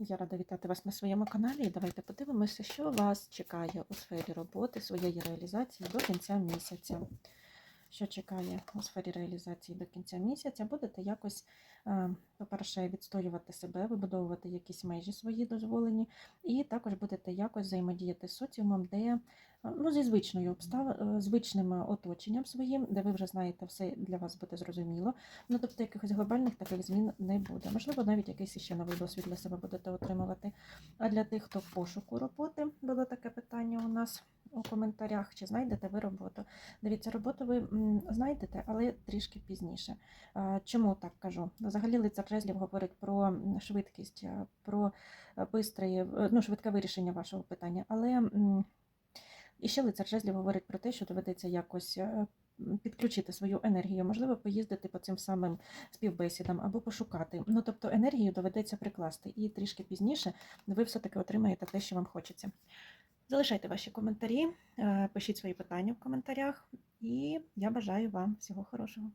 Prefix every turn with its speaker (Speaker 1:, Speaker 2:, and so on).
Speaker 1: Я рада вітати вас на своєму каналі. І давайте подивимося, що вас чекає у сфері роботи, своєї реалізації до кінця місяця. Що чекає у сфері реалізації до кінця місяця? Будете якось, е, по-перше, відстоювати себе, вибудовувати якісь межі свої дозволені, і також будете якось взаємодіяти з соціумом, де е, ну, зі звичною обстав... е, звичним оточенням своїм, де ви вже знаєте, все для вас буде зрозуміло. Ну, тобто якихось глобальних таких змін не буде. Можливо, навіть якийсь ще новий досвід для себе будете отримувати. А для тих, хто в пошуку роботи, було таке питання у нас коментарях, чи знайдете ви роботу. Дивіться, роботу ви знайдете, але трішки пізніше. Чому так кажу? Взагалі лицар жезлів говорить про швидкість, про е, бистрий, е, ну, швидке вирішення вашого питання. Але і ще лицар жезлів говорить про те, що доведеться якось е, підключити свою енергію, можливо, поїздити по цим самим співбесідам або пошукати. Ну, тобто енергію доведеться прикласти, і трішки пізніше ви все-таки отримаєте те, що вам хочеться. Залишайте ваші коментарі, е, пишіть свої питання в коментарях, і я бажаю вам всього хорошого.